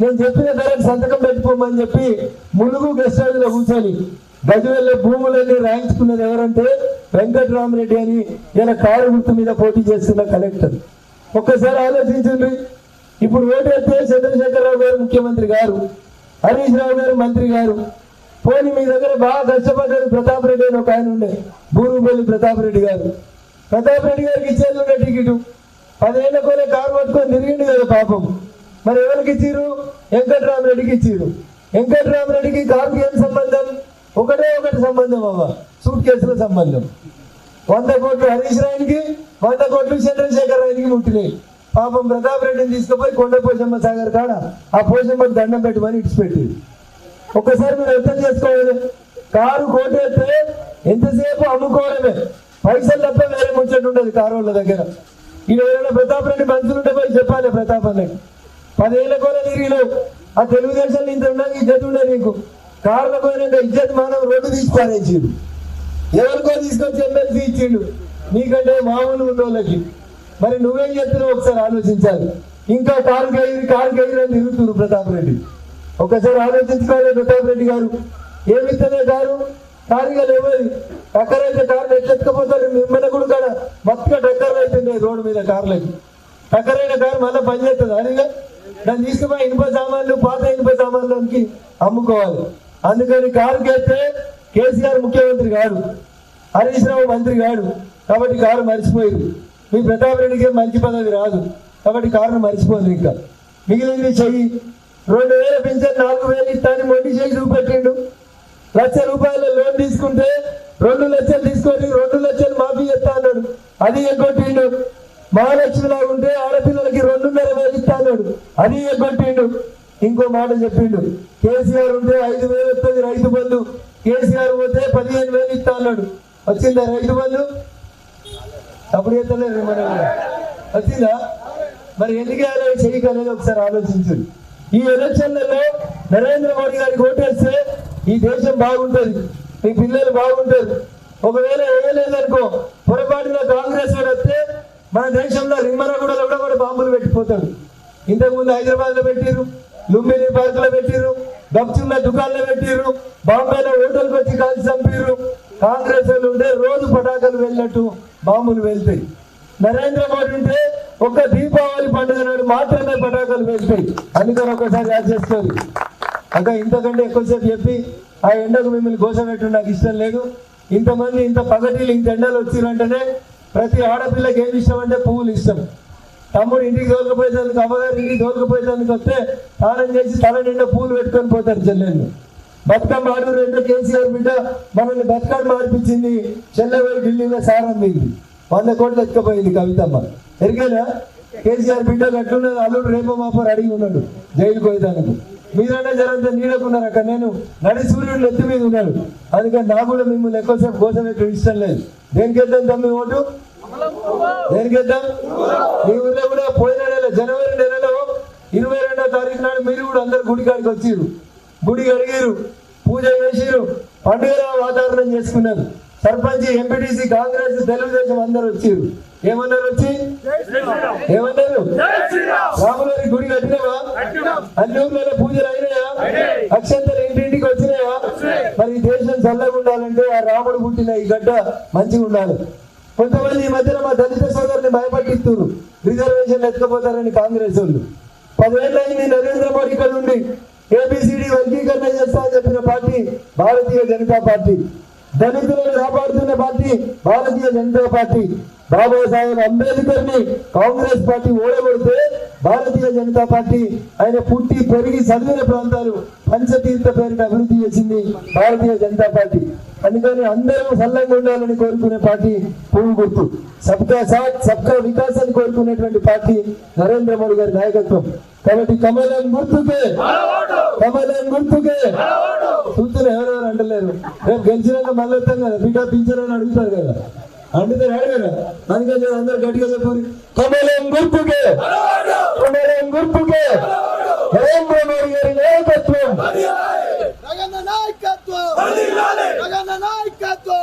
నేను చెప్పిన ధరకు సంతకం పెట్టుకోమని చెప్పి ములుగు గెస్ట్ హౌస్లో కూర్చొని గజవెల్ల భూములన్నీ రాయించుకున్నది ఎవరంటే వెంకటరామరెడ్డి అని ఇలా కారు గుర్తు మీద పోటీ చేస్తున్న కలెక్టర్. ఒక్కసారి ఆలోచించండి. ఇప్పుడు ఓటు వేస్తే చంద్రశేఖరరావు గారు ముఖ్యమంత్రి గారు హరీష్ రావు గారు మంత్రి గారు. పోనీ మీ దగ్గర బాగా కష్టపడ్డారు ప్రతాప్ రెడ్డి అని ఒక ఆయన ఉండే భూమిపల్లి ప్రతాప్ రెడ్డి గారు. ప్రతాప్ రెడ్డి గారికి ఇచ్చేది టికెట్. పదేళ్ళ కొనే కారు పట్టుకొని తిరిగిండు కదా పాపం. మరి ఎవరికి ఇచ్చిరు వెంకట్రామరెడ్డికి ఇచ్చిరు వెంకట్రామరెడ్డికి కారుకి ఏం సంబంధం? ఒకటే ఒకటి సంబంధం అవ్వ. సూట్ కేసుల సంబంధం. వంద కోట్లు హరీష్ రాయనికి వంద కోట్లు చంద్రశేఖర్ రాయనికి ముట్టినాయి. పాపం ప్రతాప్ రెడ్డిని తీసుకుపోయి కొండ పోషమ్మ సాగర్ కాడ ఆ పోషమ్మకి దండం పెట్టమని ఇచ్చిపెట్టి ఒక్కసారి మీరు అర్థం చేసుకోవాలి. కారు కోటేస్తే ఎంతసేపు అమ్ముకోవడమే. పైసలు తప్ప వేరే ముచ్చట ఉండదు కారు వాళ్ళ దగ్గర. ఈ వేరే ప్రతాప్ రెడ్డి మంత్రులు ఉంటే పోయి చెప్పాలి ప్రతాప్ అన్నకి పదేళ్ళ కూడా తిరిగినావు. ఆ తెలుగుదేశం ఇంత ఉండగా ఇజ్జత్ ఉండదు నీకు. కారణం పోయినాక ఇజ్జత్ మానవ రోడ్డు తీసి పారేసిండు. ఎవరికో తీసుకొచ్చి ఎమ్మెల్సీ ఇచ్చిండు. నీకంటే మామూలు ఉన్నోళ్ళకి. మరి నువ్వేం చెప్తున్నావు ఒకసారి ఆలోచించాలి. ఇంకా కారు కయ్యి కారు గైరు అని తిరుగుతున్నారు ప్రతాప్ రెడ్డి. ఒకసారి ఆలోచించుకోవాలి ప్రతాప్ రెడ్డి గారు. ఏమిస్తనే కారు కారుగా లేవది టక్కరైతే కార్లు ఎట్లెత్తకపోతారు మిమ్మల్ని కూడా కాడ మొత్తం టక్కర్లు అవుతుంది రోడ్డు మీద కార్లకి. టక్కరైన కారు మళ్ళీ పని చేస్తుంది అదిగా దాన్ని తీసుకుపోయి ఇనుప సామాన్లు పాత ఇనుప సామాన్లోకి అమ్ముకోవాలి. అందుకని కారు కేస్తే కేసీఆర్ ముఖ్యమంత్రి కాడు హరీష్ రావు మంత్రి కాడు కాబట్టి కారు మర్చిపోయింది. మీ ప్రతాప్ రెడ్డికి మంచి పదవి రాదు. కాబట్టి కారును మర్చిపోదు ఇంకా. మిగిలింది చెయ్యి. రెండు వేల పింఛన్ నాలుగు వేలు ఇస్తాను మొండి చేసి చూపెట్టిండు. లక్ష రూపాయల లోన్ తీసుకుంటే రెండు లక్షలు తీసుకొని రెండు లక్షలు మాఫీ చేస్తా అన్నాడు. అది ఎగ్గొట్టిండు మహాలక్ష్మిలా లాగా ఉంటే ఆడపిల్లలకి రెండున్నర వేలు ఇస్తాడు. అది ఎగ్గొట్టిండు ఇంకో మాట చెప్పిండు. కేసీఆర్ ఉంటే ఐదు వేలు వస్తుంది రైతు బంధు. కేసీఆర్ పోతే పదిహేను వేలు ఇస్తా అన్నాడు. వచ్చిందా రైతు బంధు? అప్పుడు ఎత్తలేదు మన వచ్చిందా? మరి ఎందుకు అలా చెయ్యి అనేది ఒకసారి ఆలోచించు. ఈ ఎలక్షన్లలో నరేంద్ర మోడీ గారికి ఓటేస్తే ఈ దేశం బాగుంటుంది. మీ పిల్లలు బాగుంటారు. ఒకవేళ వేయలేదనుకో పొరపాటున కాంగ్రెస్ వాడు వస్తే మన దేశంలో రిమ్మరగూడలో కూడా కూడా బాంబులు పెట్టిపోతాడు ఇంతకుముందు హైదరాబాద్లో పెట్టిర్రు లుంబిని పార్క్లో పెట్టిర్రు గప్చున్న దుకాణంలో పెట్టిరు బాంబేలో హోటల్ పెట్టి కాల్చి చంపారు కాంగ్రెస్ వాళ్ళు ఉంటే రోజు పటాకులు వెళ్ళినట్టు బాంబులు వెళ్తాయి. నరేంద్ర మోడీ ఉంటే ఒక్క దీపావళి పండుగ నాడు మాత్రమే పటాకులు వెళ్తాయి. అందుకని ఒకసారి యాడ్ చేసుకోవాలి అక్క ఇంతకంటే ఎక్కువసేపు చెప్పి ఆ ఎండకు మిమ్మల్ని గోసపెట్టు నాకు ఇష్టం లేదు. ఇంతమంది ఇంత పగటిలు ఇంత ఎండలు వచ్చిరంటేనే ప్రతి ఆడపిల్లకి ఏమి ఇష్టం అంటే పువ్వులు ఇష్టం. తమ్ముడు ఇంటికి తోలుకుపోయేందుకు అమ్మగారు ఇంటికి తోలుకుపోయేందుకు వస్తే స్నానం చేసి తల నిండా పూలు పెట్టుకొని పోతారు చెల్లెళ్ళు. బతుకమ్మ ఆడు రెండు కేసీఆర్ బిడ్డ మనల్ని బతుకమ్మ ఆడిపించింది చెల్లెవారి ఢిల్లీలో సారం వంద కోట్లు ఎత్తుకపోయింది కవితమ్మ. ఎరికేనా? కేసీఆర్ బిడ్డ అట్లున్నది అల్లుడు రేపు మాపర్ అడిగి ఉన్నాడు జైలుకు పోయేదానికి. మీరన్నా జరంత నీడకున్నారు అక్కడ. నేను నడి సూర్యుడు ఎత్తి మీద ఉన్నాడు. అందుకని నాకు కూడా మిమ్మల్ని ఎక్కువసేపు కోసం ఎక్కువ ఇష్టం లేదు. దేనికెద్దాం తమ్మి ఓటు? దేనికెద్దాం మీ ఊర్లో కూడా పోయిన నెల జనవరి నెలలో ఇరవై రెండో తారీఖు నాడు మీరు కూడా అందరు గుడి కాడికి వచ్చిర్రు. గుడి అడిగారు పూజ చేసిరు పండుగ వాతావరణం చేసుకున్నారు. సర్పంచ్ ఎంపీటీసీ కాంగ్రెస్ తెలుగుదేశం అందరు వచ్చారు. ఏమన్నారు వచ్చి? ఏమన్నారు? రాములవారి గుడి కట్టినావా? అన్ని ఊర్లలో పూజలు అయినాయా? అక్షంతలు ఇంటింటికి వచ్చినాయా? మరి ఈ దేశం చల్లగా ఉండాలంటే ఆ రాముడు పుట్టిన ఈ గడ్డ మంచిగా ఉండాలి. కొంతమంది ఈ మధ్యన మా దళిత సోదరుని భయపట్టిస్తున్నారు. రిజర్వేషన్ ఎత్తుకపోతారని కాంగ్రెస్ వాళ్ళు. పదేళ్ళైంది నరేంద్ర మోడీ ఇక్కడ నుండి ఏబిసిడి వర్గీకరణ చేస్తా అని చెప్పిన పార్టీ భారతీయ జనతా పార్టీ. దళితులను కాపాడుతున్న పార్టీ భారతీయ జనతా పార్టీ. బాబాసాహెబ్ అంబేద్కర్ని కాంగ్రెస్ పార్టీ ఓడగొడితే భారతీయ జనతా పార్టీ ఆయన పుట్టి పెరిగి చదివిన ప్రాంతాలు పంచతీర్థ పేరిట అభివృద్ధి చేసింది భారతీయ జనతా పార్టీ. అందుకని అందరూ సల్లంగా ఉండాలని కోరుకునే పార్టీ పువ్వు గుర్తు. సబ్కా సాత్ సబ్కా వికాస్ అని కోరుకునేటువంటి పార్టీ నరేంద్ర మోడీ గారి నాయకత్వం. కాబట్టి కమలం గుర్తుకే కమలం గుర్తుకే. చూస్తున్న ఎవరెవరు అంటలేరు. రేపు గెలిచినాక మళ్ళీ వస్తాం కదా. బిడ్డ పింఛన్ అడుగుతారు కదా. అడుగుతారు అడగరా అందుకని అందరు గట్టిగా చెప్పారు కమలం గుర్తుకే. కమలం గుర్తుకే. నరేంద్ర మోడీ గారి నాయకత్వం. నాయకత్వం. నాయకత్వం.